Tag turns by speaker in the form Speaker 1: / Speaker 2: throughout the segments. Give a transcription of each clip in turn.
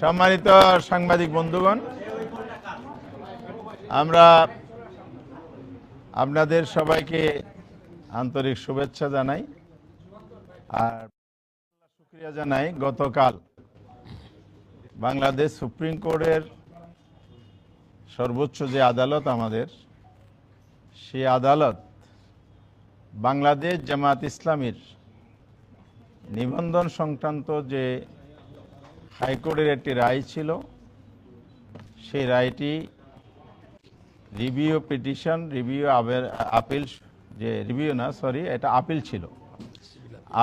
Speaker 1: সম্মানিত সাংবাদিক বন্ধুগণ, আমরা আপনাদের সবাইকে আন্তরিক শুভেচ্ছা জানাই আর শুক্রিয়া জানাই গতকাল বাংলাদেশ সুপ্রিম কোর্টের সর্বোচ্চ যে আদালত আমাদের সে আদালত বাংলাদেশ জামাত ইসলামীর নিবন্ধন সংক্রান্ত যে হাইকোর্টের একটি রায় ছিল। সেই রায়টি রিভিউ পিটিশন, রিভিউ আপিল, যে রিভিউ না, সরি, এটা আপিল ছিল।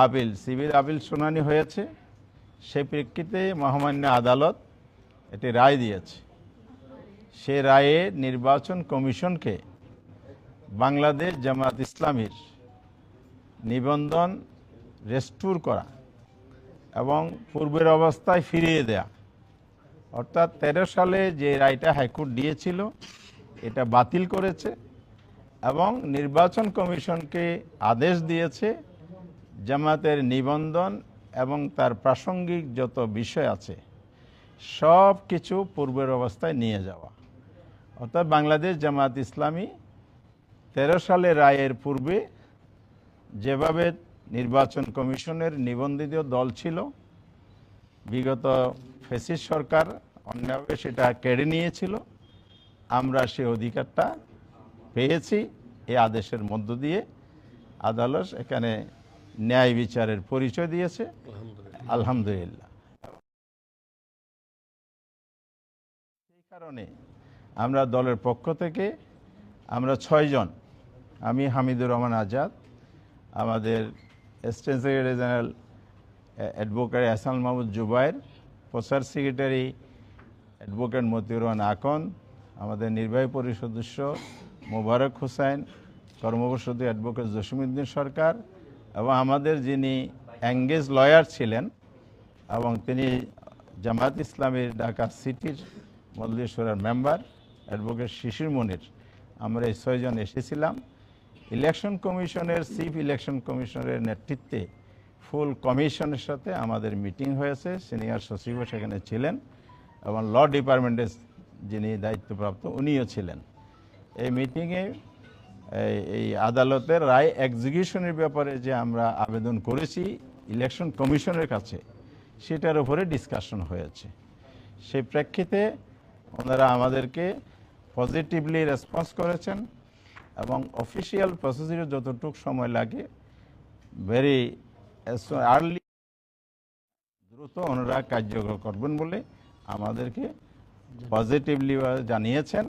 Speaker 1: আপিল, সিভিল আপিল শুনানি হয়েছে। সেই প্রেক্ষিতে মহামান্য আদালত একটি রায় দিয়েছে। সে রায়ে নির্বাচন কমিশনকে বাংলাদেশ জামাত ইসলামীর নিবন্ধন রেস্টোর করা এবং পূর্বের অবস্থায় ফিরিয়ে দেয়া। অর্থাৎ তেরো সালে যে রায়টা হাইকোর্ট দিয়েছিল, এটা বাতিল করেছে এবং নির্বাচন কমিশনকে আদেশ দিয়েছে জামাতের নিবন্ধন এবং তার প্রাসঙ্গিক যত বিষয় আছে, সব কিছু পূর্বের অবস্থায় নিয়ে যাওয়া। অর্থাৎ বাংলাদেশ জামাত ইসলামী তেরো সালে রায়ের পূর্বে যেভাবে নির্বাচন কমিশনের নিবন্ধিত দল ছিল। বিগত ফেসিস সরকার অন্যভাবে সেটা কেড়ে নিয়েছিল। আমরা সে অধিকারটা পেয়েছি এই আদেশের মধ্য দিয়ে আদালত এখানে ন্যায় বিচারের পরিচয় দিয়েছে। আলহামদুলিল্লাহ। সেই কারণে আমরা দলের পক্ষ থেকে আমরা ছয়জন আমি হামিদুর রহমান আজাদ আমাদের assistant secretary general advocate Hasan Mahmud Zubair প্রচার সেক্রেটারি অ্যাডভোকেট মতিউর রহমান আকন আমাদের নির্বাহী পরিষদ সদস্য মোবারক হোসেন কর্মকর্ষদ অ্যাডভোকেট জসিমুদ্দিন সরকার এবং আমাদের যিনি অ্যাঙ্গেজ লয়ার ছিলেন এবং তিনি জামাত ইসলামের ঢাকা সিটির মল্লেশ্বরের মেম্বার অ্যাডভোকেট শিশির মনির। আমরা এই ছয়জন এসেছিলাম। ইলেকশন কমিশনের, চিফ ইলেকশন কমিশনের নেতৃত্বে ফুল কমিশনের সাথে আমাদের মিটিং হয়েছে। সিনিয়র সচিবও সেখানে ছিলেন এবং ল ডিপার্টমেন্টের যিনি দায়িত্বপ্রাপ্ত, উনিও ছিলেন। এই মিটিংয়ে এই- আদালতের রায় এক্সিকিউশনের ব্যাপারে যে আমরা আবেদন করেছি ইলেকশন কমিশনের কাছে, সেটার উপরে ডিসকাশন হয়েছে। সেই প্রেক্ষিতে ওনারা আমাদেরকে পজিটিভলি রেসপন্স করেছেন। এবং অফিসিয়াল প্রসিডিউর যতটুকু সময় লাগে ভেরি আর্লি দ্রুত ওনারা কার্যকর করবেন বলে আমাদেরকে পজিটিভলি জানিয়েছেন।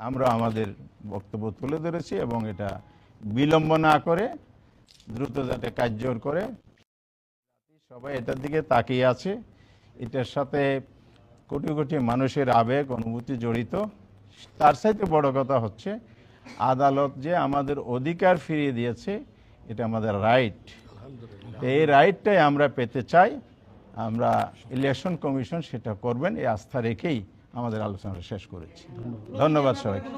Speaker 1: আমরা আমাদের বক্তব্য তুলে ধরেছি এবং এটা বিলম্ব না করে দ্রুত যাতে কার্যকর করে, সবাই এটার দিকে তাকিয়ে আছে। এটার সাথে কোটি কোটি মানুষের আবেগ, অনুভূতি জড়িত। তার সাথে বড় কথা হচ্ছে আদালত যে আমাদের অধিকার ফিরিয়ে দিয়েছে, এটা আমাদের রাইট এই রাইটটাই আমরা পেতে চাই। আমরা ইলেকশন কমিশন সেটা করবেন, এই আস্থা রেখেই আমাদের আলোচনাটা শেষ করেছি। ধন্যবাদ সবাইকে।